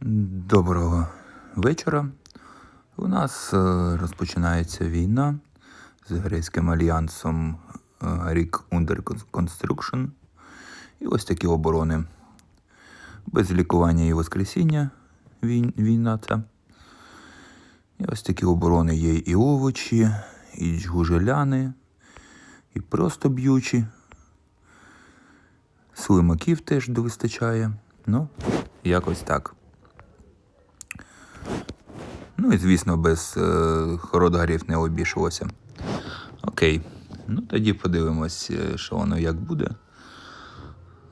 Доброго вечора. У нас е, розпочинається війна з грецьким альянсом е, Рік Under Construction. І ось такі оборони. Без лікування і воскресіння війна ця. І ось такі оборони є і овочі, і джгужеляни, і просто б'ючі. Слимаків теж вистачає. Ну, якось так. Ну і звісно, без е, хородгарів не обійшлося. Окей. Ну тоді подивимось, е, що воно як буде.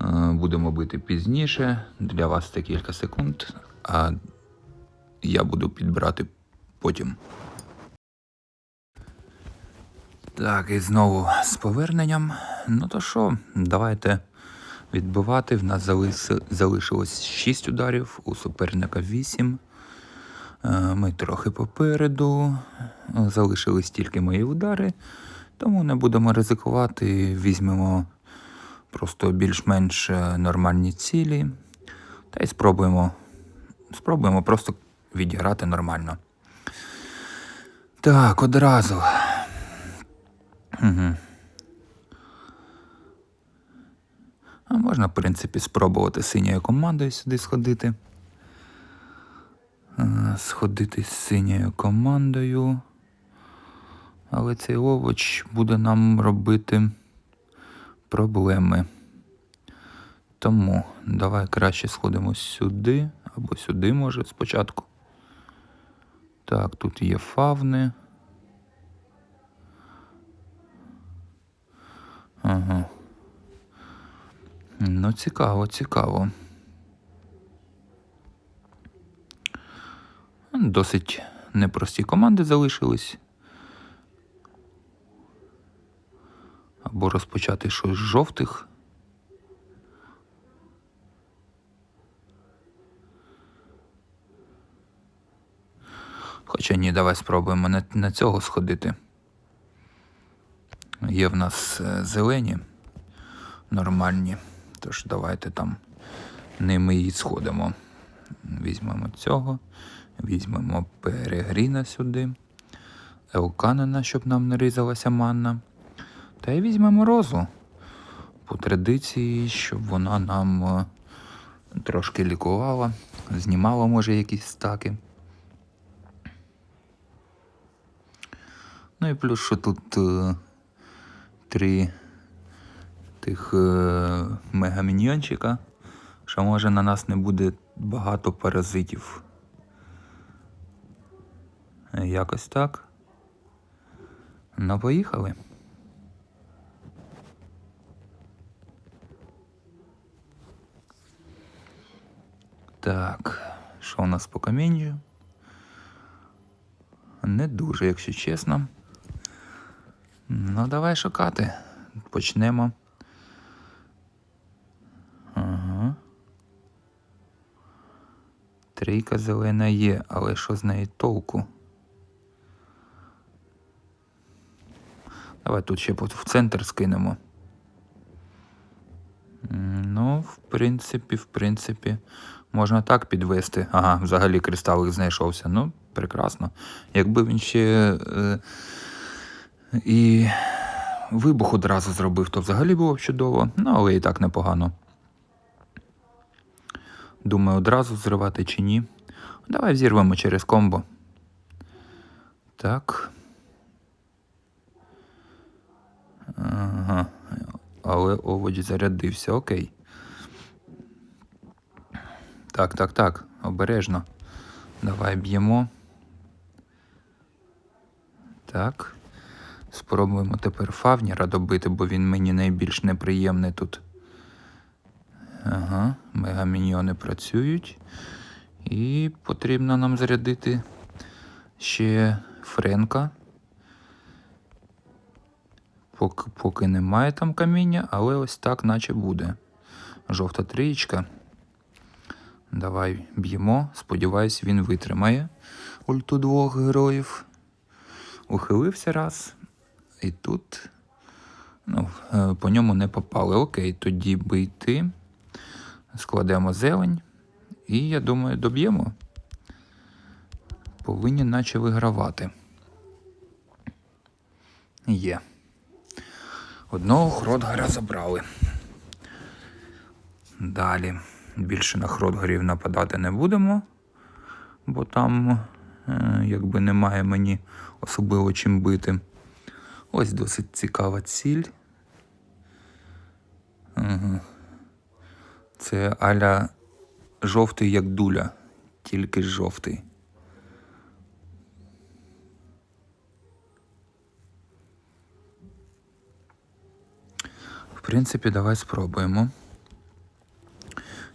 Е, будемо бити пізніше. Для вас це кілька секунд, а я буду підбирати потім. Так, і знову з поверненням. Ну то що, давайте відбивати. В нас залишилось 6 ударів, у суперника 8. Е, Ми трохи попереду. Залишились тільки мої удари, тому не будемо ризикувати. Візьмемо просто більш-менш е, нормальні цілі. Та й спробуємо, спробуємо просто відіграти нормально. Так, одразу. Угу. А можна, в принципі, спробувати синьою командою сюди сходити. Е, Сходити з синьою командою. Але цей овоч буде нам робити проблеми. Тому давай краще сходимо сюди або сюди, може, спочатку. Так, тут є фавни. Ага. Ну, цікаво, цікаво. Досить непрості команди залишились. Або розпочати щось з жовтих. Хоча ні, давай спробуємо на, на цього сходити. Є в нас е, зелені нормальні. Тож давайте там ними і сходимо. Візьмемо цього, візьмемо перегріна сюди, елканена, щоб нам не різалася манна. Та й візьмемо розу по традиції, щоб вона нам е, трошки лікувала, знімала, може, якісь стаки. Ну і плюс, що тут е, три тих е, мегаміньйончика, що може на нас не буде багато паразитів. Е, Якось так. Ну, поїхали. Так, що у нас по камінню? Не дуже, якщо чесно. Ну, давай шукати. Почнемо. Ага. Трійка зелена є, але що з неї толку? Давай тут ще в центр скинемо. Ну, в принципі, в принципі, можна так підвести. Ага, взагалі кристалик знайшовся. Ну, прекрасно. Якби він ще е, і вибух одразу зробив, то взагалі було б чудово. Ну, але і так непогано. Думаю, одразу зривати чи ні. Давай взірвемо через комбо. Так. Ага. Але овоч зарядився, окей. Так, так, так, обережно. Давай б'ємо. Так. Спробуємо тепер Фавніра добити, бо він мені найбільш неприємний тут. Ага, мегаміньйони працюють. І потрібно нам зарядити ще Френка. Поки, поки немає там каміння, але ось так наче буде. Жовта трієчка. Давай б'ємо. Сподіваюсь, він витримає ульту двох героїв. Ухилився раз. І тут ну, е, по ньому не попали. Окей, тоді бити. Складемо зелень І я думаю, доб'ємо. Повинні наче вигравати. Є. Одного Хродгаря забрали. Далі. Більше на Хродгарів нападати не будемо, бо там е, якби немає мені особливо чим бити. Ось досить цікава ціль. Це аля жовтий як дуля, тільки жовтий. В принципі, давай спробуємо.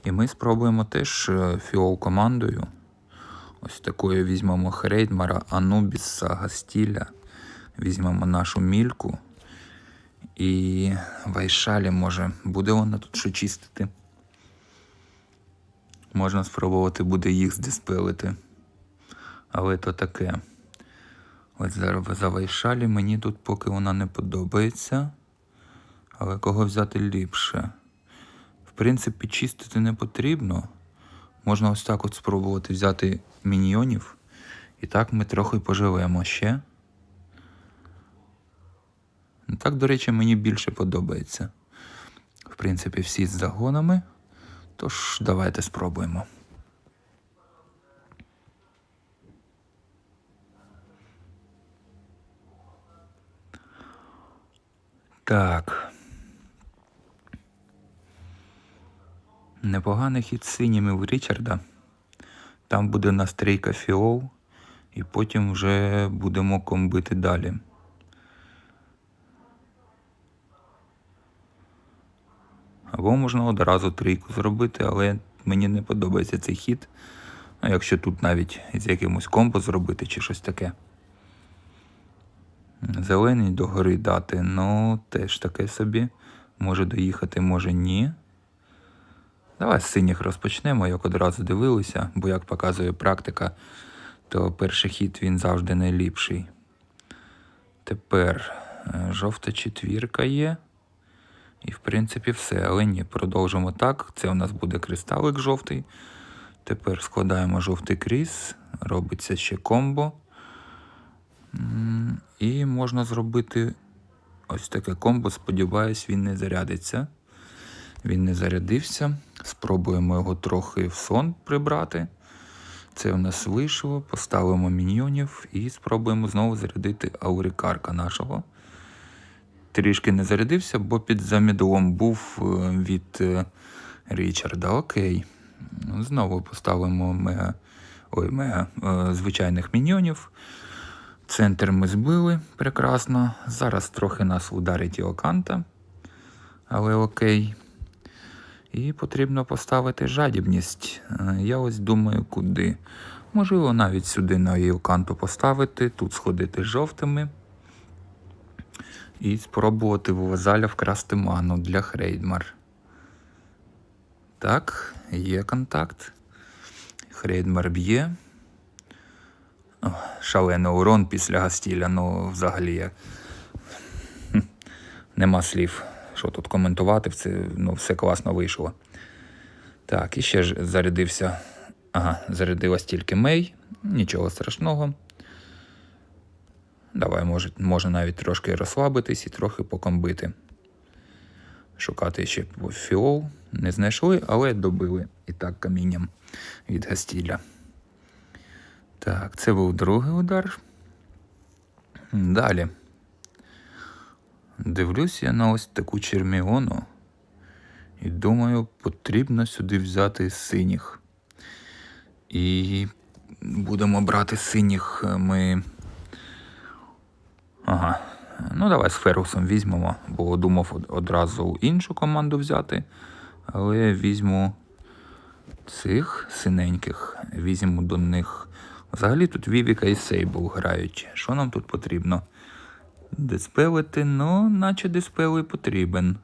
І ми спробуємо теж е, фіол командою. Ось такою візьмемо Хрейдмара, Анубіса, Гастіля. Візьмемо нашу мільку. І Вайшалі може. Буде вона тут що чистити. Можна спробувати буде їх здиспелити. Але то таке. Ось зараз за Вайшалі мені тут поки вона не подобається. Але кого взяти ліпше? В принципі, чистити не потрібно. Можна ось так от спробувати взяти міньйонів. І так ми трохи поживемо ще. Так, до речі, мені більше подобається. В принципі, всі з загонами. Тож, давайте спробуємо. Так. Непоганий хід з синіми в Річарда. Там буде у нас трійка фіол, і потім вже будемо комбити далі. Або можна одразу трійку зробити, але мені не подобається цей хід. Ну, якщо тут навіть з якимось комбо зробити чи щось таке. Зелений до гори дати, ну теж таке собі. Може доїхати, може ні. Давай з синіх розпочнемо, як одразу дивилися, бо як показує практика, то перший хід він завжди найліпший. Тепер е, жовта четвірка є. І в принципі все. Але ні, продовжимо так. Це у нас буде кристалик жовтий. Тепер складаємо жовтий кріс, робиться ще комбо. І можна зробити ось таке комбо. Сподіваюсь, він не зарядиться. Він не зарядився. Спробуємо його трохи в сон прибрати. Це у нас вийшло. Поставимо міньйонів і спробуємо знову зарядити аурикарка нашого. Трішки не зарядився, бо під замідлом був е, від е, Річарда. Окей. Знову поставимо мега, ой, мега е, звичайних міньйонів. Центр ми збили прекрасно. Зараз трохи нас ударить Іоканта. Але окей. І потрібно поставити жадібність. Е, Я ось думаю, куди. Можливо, навіть сюди на Іоканту поставити, тут сходити з жовтими. І спробувати в Вазаля вкрасти ману для Хрейдмар. Так, є контакт. Хрейдмар б'є. Шалений урон після Гастіля, ну взагалі я... Нема слів, що тут коментувати, це, ну, все класно вийшло. Так, і ще ж зарядився. Ага, зарядилась тільки Мей, нічого страшного. Давай, може, можна навіть трошки розслабитись і трохи покомбити. Шукати ще фіол. Не знайшли, але добили і так камінням від Гастіля. Так, це був другий удар. Далі. Дивлюсь я на ось таку черміону. І думаю, потрібно сюди взяти синіх. І будемо брати синіх ми. Ага. Ну, давай з Ферусом візьмемо, бо думав одразу іншу команду взяти. Але візьму цих синеньких, візьму до них. Взагалі тут Вівіка і Сейбл грають. Що нам тут потрібно? Диспелити, ну, наче диспел і потрібен.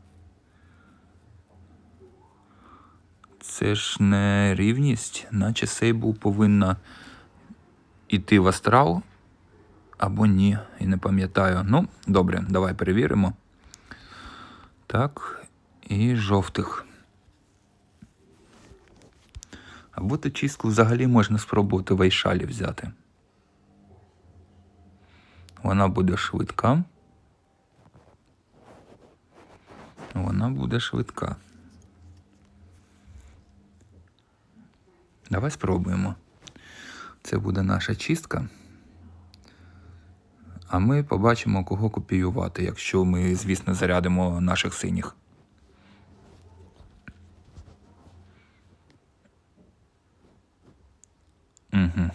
Це ж не рівність, наче Сейбл повинна йти в астрал, або ні, і не пам'ятаю. Ну, добре, давай перевіримо. Так, і жовтих. Або ту чистку взагалі можна спробувати в Айшалі взяти. Вона буде швидка. Вона буде швидка. Давай спробуємо. Це буде наша чистка. А ми побачимо, кого копіювати, якщо ми, звісно, зарядимо наших синіх. Угу.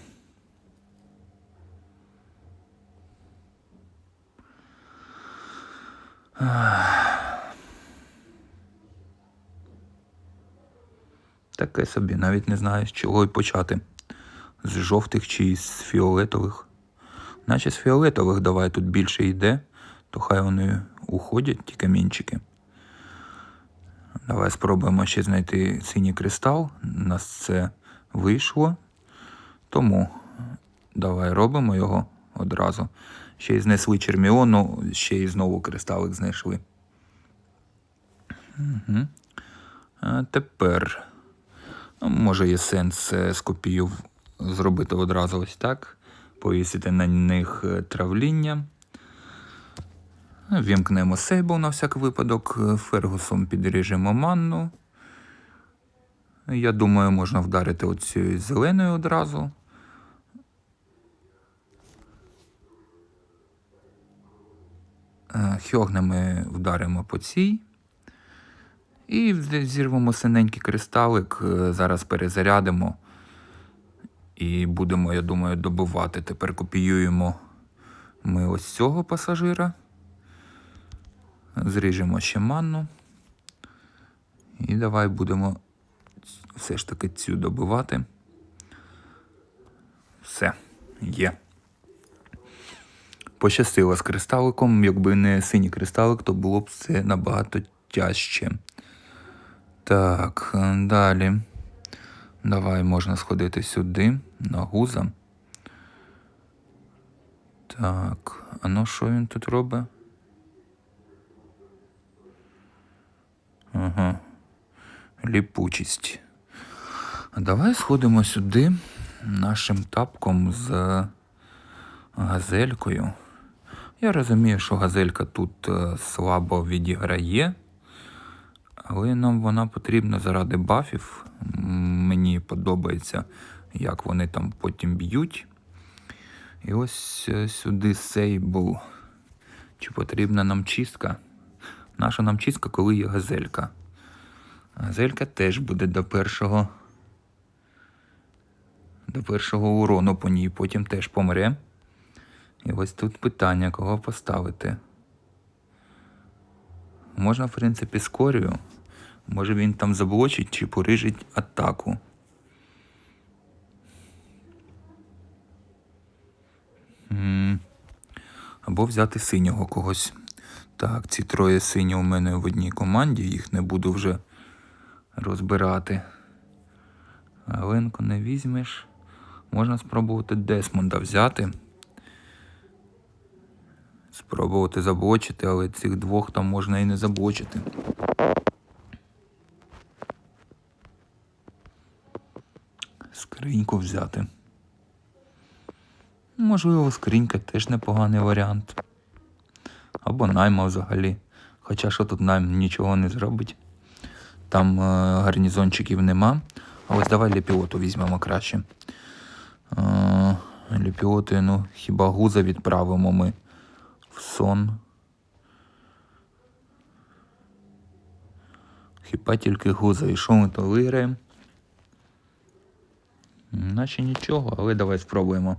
Таке собі, навіть не знаю, з чого й почати. З жовтих чи з фіолетових. Наче з фіолетових давай тут більше йде, то хай вони уходять, ті камінчики. Давай спробуємо ще знайти синій кристал. У нас це вийшло. Тому давай робимо його одразу. Ще й знесли черміону, ще й знову кристалик знайшли. Угу. А тепер, може, є сенс е, з копію зробити одразу ось так, повісити на них е, травління. Вімкнемо сейбл на всяк випадок, е, фергусом підріжемо манну. Я думаю, можна вдарити оцією зеленою одразу. Е, Хьогне ми вдаримо по цій. І зірвемо синенький кристалик, е, зараз перезарядимо. І будемо, я думаю, добивати. Тепер копіюємо ми ось цього пасажира. Зріжемо ще манну. І давай будемо все ж таки цю добивати. Все, є. Пощастило з кристаликом. Якби не синій кристалик, то було б все набагато тяжче. Так, далі. Давай можна сходити сюди, на гуза. Так, а ну що він тут робить? Ага. Ліпучість. Давай сходимо сюди нашим тапком з газелькою. Я розумію, що газелька тут е, слабо відіграє, але нам вона потрібна заради бафів. Мені подобається, як вони там потім б'ють. І ось е, сюди сейбл. Чи потрібна нам чистка? Наша нам чистка, коли є газелька. Газелька теж буде до першого. До першого урону по ній, потім теж помре. І ось тут питання, кого поставити. Можна, в принципі, з корію. Може він там заблочить чи порижить атаку. Або взяти синього когось. Так, ці троє сині у мене в одній команді, їх не буду вже розбирати. Галенку не візьмеш. Можна спробувати Десмонда взяти. Спробувати заблочити, але цих двох там можна і не заблочити. Скриньку взяти. Можливо, скринька теж непоганий варіант. Або найма взагалі. Хоча що тут найм нічого не зробить. Там е, гарнізончиків нема. А ось давай ліпіоту візьмемо краще. Е, ліпіоти, ну, хіба гуза відправимо ми в сон. Хіба тільки гуза. І що ми то виграємо? Наче нічого, але давай спробуємо.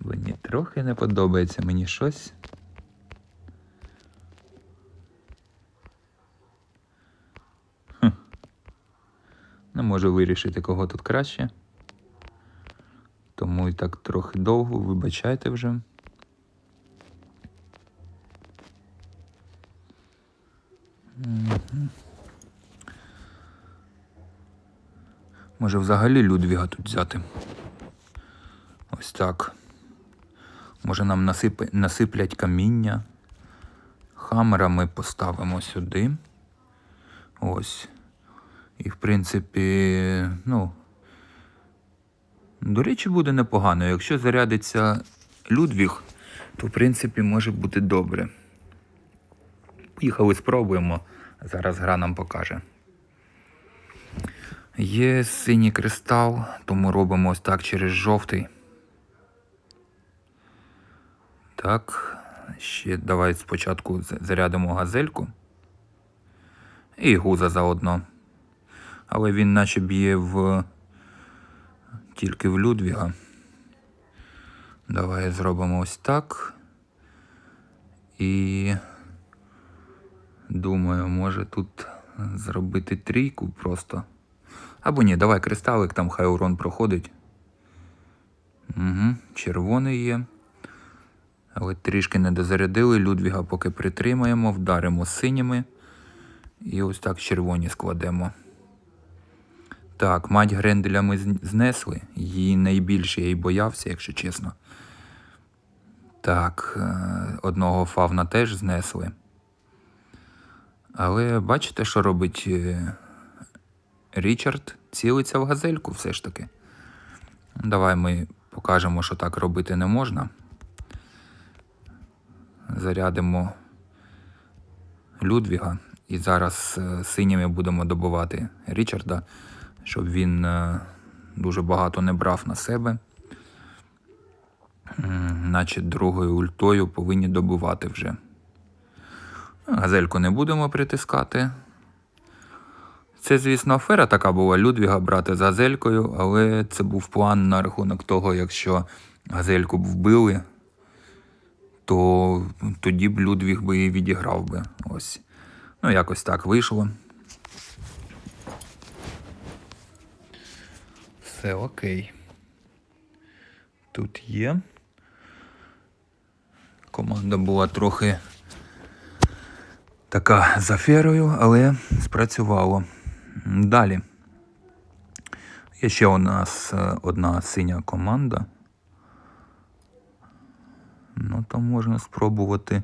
Мені трохи не подобається мені щось. Не можу вирішити, кого тут краще. Тому і так трохи довго, вибачайте вже. Мгм. Може взагалі Людвіга тут взяти. Ось так. Може нам насип... насиплять каміння. Хаммера ми поставимо сюди. Ось. І в принципі, ну. До речі, буде непогано. Якщо зарядиться Людвіг, то в принципі може бути добре. Поїхали, спробуємо. Зараз гра нам покаже. Є синій кристал, тому робимо ось так через жовтий. Так, ще давай спочатку зарядимо газельку. І гуза заодно. Але він наче б'є в тільки в Людвіга. Давай зробимо ось так. І думаю, може тут зробити трійку просто. Або ні, давай кристалик, там хай урон проходить. Угу, червоний є. Але трішки не дозарядили. Людвіга поки притримаємо, вдаримо синіми. І ось так червоні складемо. Так, мать Гренделя ми знесли. Її найбільше я й боявся, якщо чесно. Так, е, одного фавна теж знесли. Але бачите, що робить е, Річард? Цілиться в газельку все ж таки. Давай ми покажемо, що так робити не можна. Зарядимо Людвіга. І зараз е, синіми будемо добувати Річарда, щоб він е, дуже багато не брав на себе. Наче другою ультою повинні добувати вже. Газельку не будемо притискати. Це, звісно, афера така була Людвіга брати з газелькою, але це був план на рахунок того, якщо газельку б вбили, то тоді б Людвіг би і відіграв би. Ось. Ну, якось так вийшло. Все окей. Тут є. Команда була трохи така з аферою, але спрацювало. Далі. Є ще у нас одна синя команда. Ну, то можна спробувати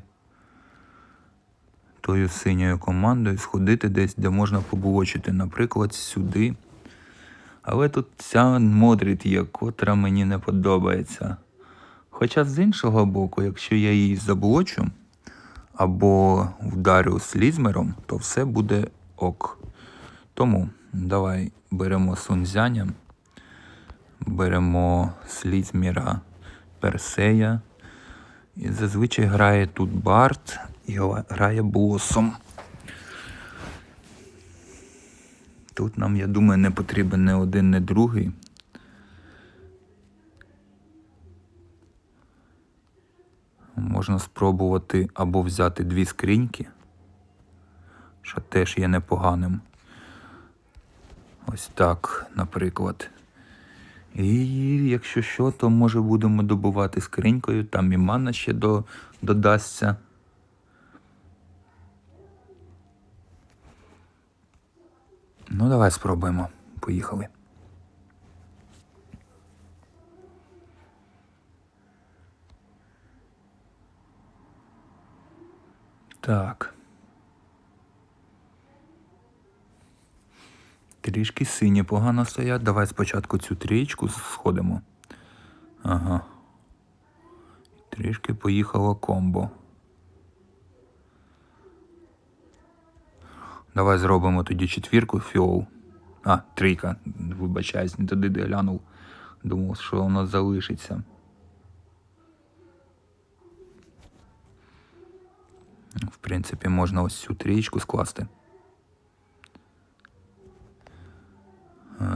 тою синьою командою сходити десь, де можна поблочити, наприклад, сюди. Але тут ця Модріт є, котра мені не подобається. Хоча з іншого боку, якщо я її заблочу або вдарю слізмером, то все буде ок. Тому давай беремо Сунзяня, беремо слізміра Персея. І зазвичай грає тут Барт і грає босом. Тут нам, я думаю, не потрібен не один, не другий. Можна спробувати або взяти дві скриньки, що теж є непоганим. Ось так, наприклад. І якщо що, то може будемо добувати скринькою, там і мана ще до, додасться. Ну, давай спробуємо. Поїхали. Так. Трішки сині погано стоять. Давай спочатку цю трієчку сходимо. Ага. Трішки поїхало комбо. Давай зробимо тоді четвірку фіол. А, трійка. Вибачаюсь, не туди де глянув. Думав, що воно залишиться. В принципі, можна ось цю трієчку скласти.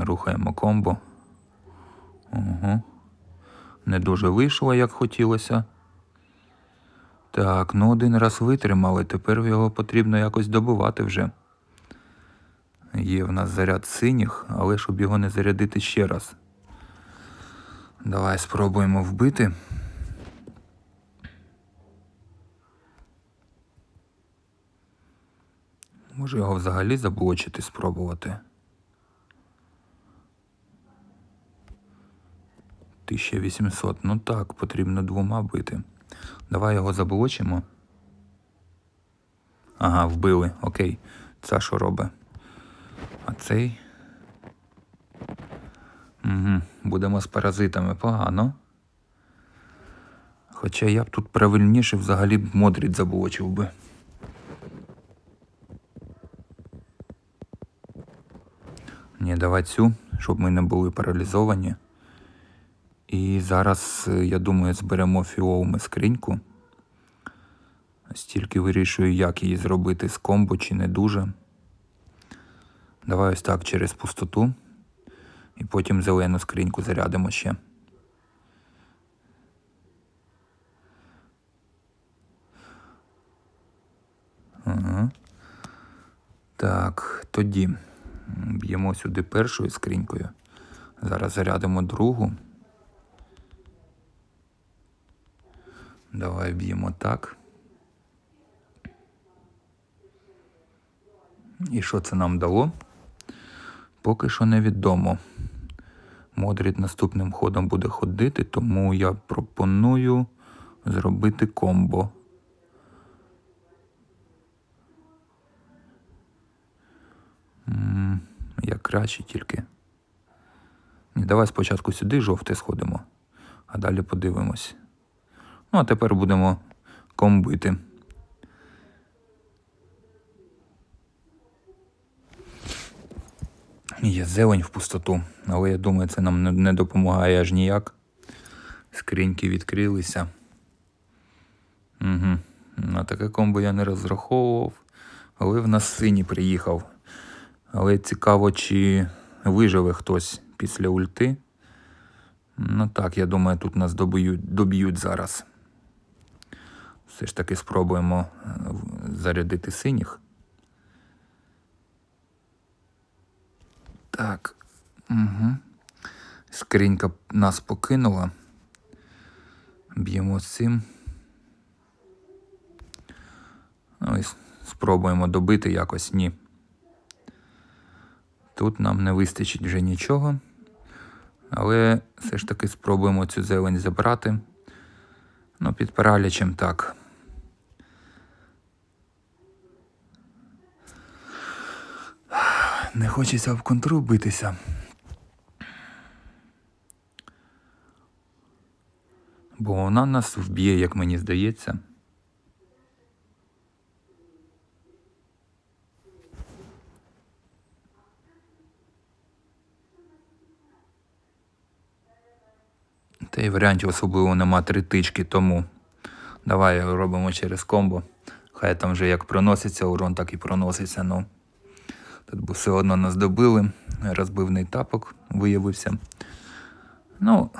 Рухаємо комбо. Угу. Не дуже вийшло, як хотілося. Так, ну один раз витримали, тепер його потрібно якось добивати вже. Є в нас заряд синіх, але щоб його не зарядити ще раз. Давай спробуємо вбити. Може його взагалі заблочити, спробувати. 1800. Ну так, потрібно двома бити. Давай його заблочимо. Ага, вбили. Окей. Це що робить? А цей. Угу. Будемо з паразитами погано. Хоча я б тут правильніше взагалі б Модріт заблочив би. Ні, давай цю, щоб ми не були паралізовані. Зараз, е, я думаю, зберемо фіоуми скриньку. Стільки вирішую, як її зробити з комбо чи не дуже. Давай ось так через пустоту. І потім зелену скриньку зарядимо ще. Ага. Так, тоді б'ємо сюди першою скринькою. Зараз зарядимо другу. Давай б'ємо так. І що це нам дало? Поки що невідомо. Модрід наступним ходом буде ходити, тому я пропоную зробити комбо. Як краще тільки. Давай спочатку сюди жовте сходимо, а далі подивимось. Ну, а тепер будемо комбити. Є зелень в пустоту, але я думаю, це нам не- допомагає аж ніяк. Скриньки відкрилися. Угу. На таке комбо я не розраховував, але в нас синій приїхав. Але цікаво, чи виживе хтось після ульти. Ну так, я думаю, тут нас доб'ють, доб'ють зараз. Все ж таки спробуємо е, зарядити синіх. Так. Угу. Скринька нас покинула. Б'ємо цим. Ну і с- спробуємо добити якось ні. Тут нам не вистачить вже нічого. Але все ж таки спробуємо цю зелень забрати. Ну, під паралічем так. Не хочеться в контру битися. Бо вона нас вб'є, як мені здається. Та й варіантів особливо нема три тички, тому давай робимо через комбо. Хай там вже як проноситься урон, так і проноситься. Ну. Тут все одно нас добили. Розбивний тапок виявився. Ну,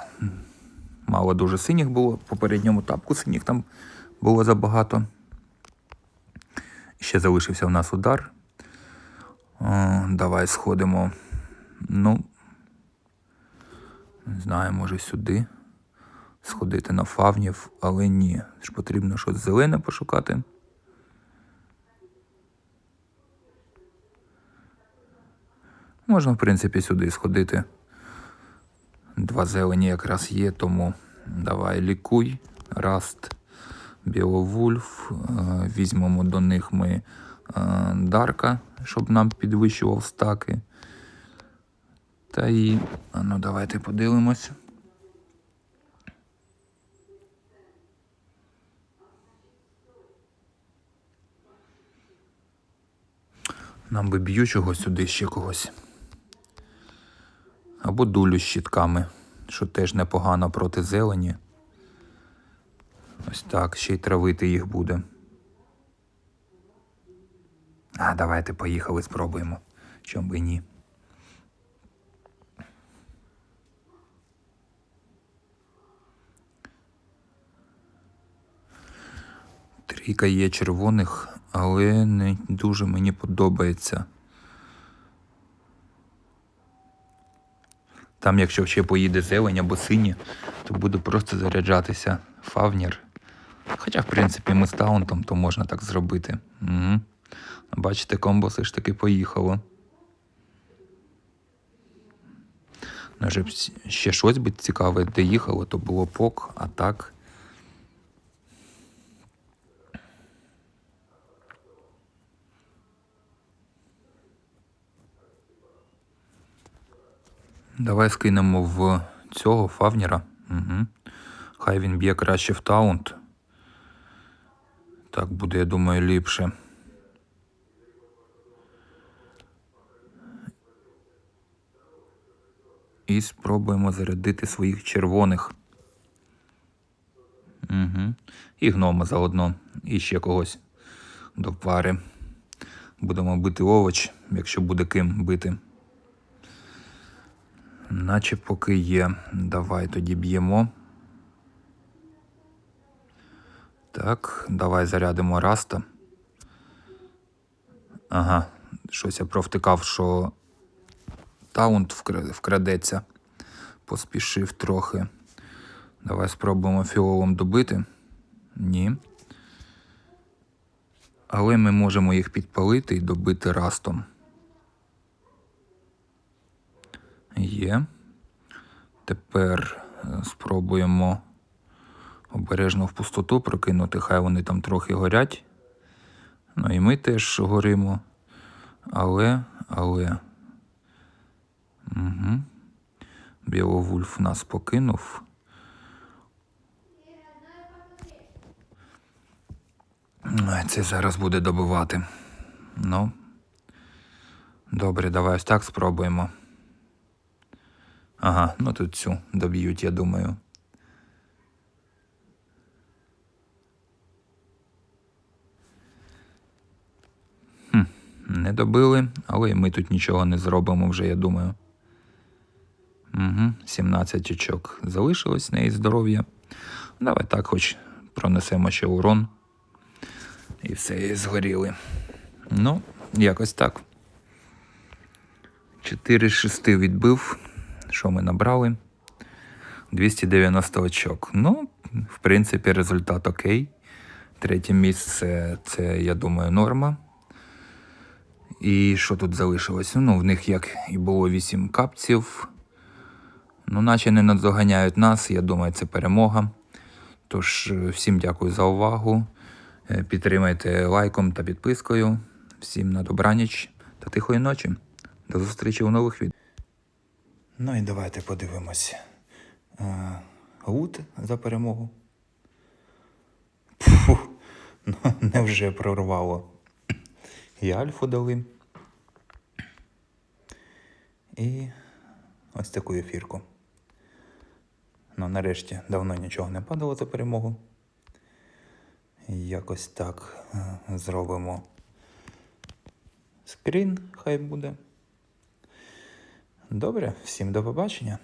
мало дуже синіх було. В попередньому тапку синіх там було забагато. Ще залишився у нас удар. О, давай сходимо. Ну, не знаю, може сюди сходити на фавнів, але ні. Ж потрібно щось зелене пошукати. Можна, в принципі, сюди сходити. Два зелені якраз є, тому давай лікуй, раст, Біовульф. Е, Візьмемо до них ми е, Дарка, щоб нам підвищував стаки. Та і. Ну давайте подивимось. Нам би б'ючого сюди ще когось. Або дулю з щитками, що теж непогано проти зелені. Ось так, ще й травити їх буде. А, давайте поїхали, спробуємо. Чом би ні. Трійка є червоних, але не дуже мені подобається. Там, якщо ще поїде зелень або сині, то буду просто заряджатися фавнір. Хоча, в принципі, ми з таунтом, то можна так зробити. Угу. Бачите, комбо все ж таки поїхало. Ну, ще щось би цікаве, де їхало, то було пок, а так. Давай скинемо в цього фавнера. Угу. Хай він б'є краще в таунт. Так буде, я думаю, ліпше. І спробуємо зарядити своїх червоних. Угу. І гнома заодно. І ще когось до пари. Будемо бити овоч, якщо буде ким бити. Наче поки є. Давай тоді б'ємо. Так, давай зарядимо раста. Ага, щось я провтикав, що таунт вкрадеться. Поспішив трохи. Давай спробуємо фіолом добити. Ні. Але ми можемо їх підпалити і добити растом. Є. Тепер е, спробуємо обережно в пустоту прокинути, хай вони там трохи горять. Ну і ми теж горимо. Але, але. Угу. Біловульф нас покинув. Це зараз буде добивати. Ну. Добре, давай ось так спробуємо. Ага, ну тут цю доб'ють, я думаю. Хм, не добили, але й ми тут нічого не зробимо вже, я думаю. Угу, 17 очок залишилось в неї здоров'я. Давай так, хоч пронесемо ще урон. І все, і згоріли. Ну, якось так. 4-6 відбив. Що ми набрали? 290 очок. Ну, в принципі, результат окей. Третє місце це, я думаю, норма. І що тут залишилось? Ну, в них як і було 8 капців. Ну, наче не надзоганяють нас. Я думаю, це перемога. Тож, е, всім дякую за увагу. Е, Підтримайте лайком та підпискою. Всім на добраніч та тихої ночі. До зустрічі у нових відео. Ну і давайте подивимось. Е, Лут за перемогу. Фу, ну невже прорвало. І альфу дали. І ось таку ефірку. Ну, нарешті давно нічого не падало за перемогу. Якось так е, зробимо скрін, хай буде. Добре, всім до побачення.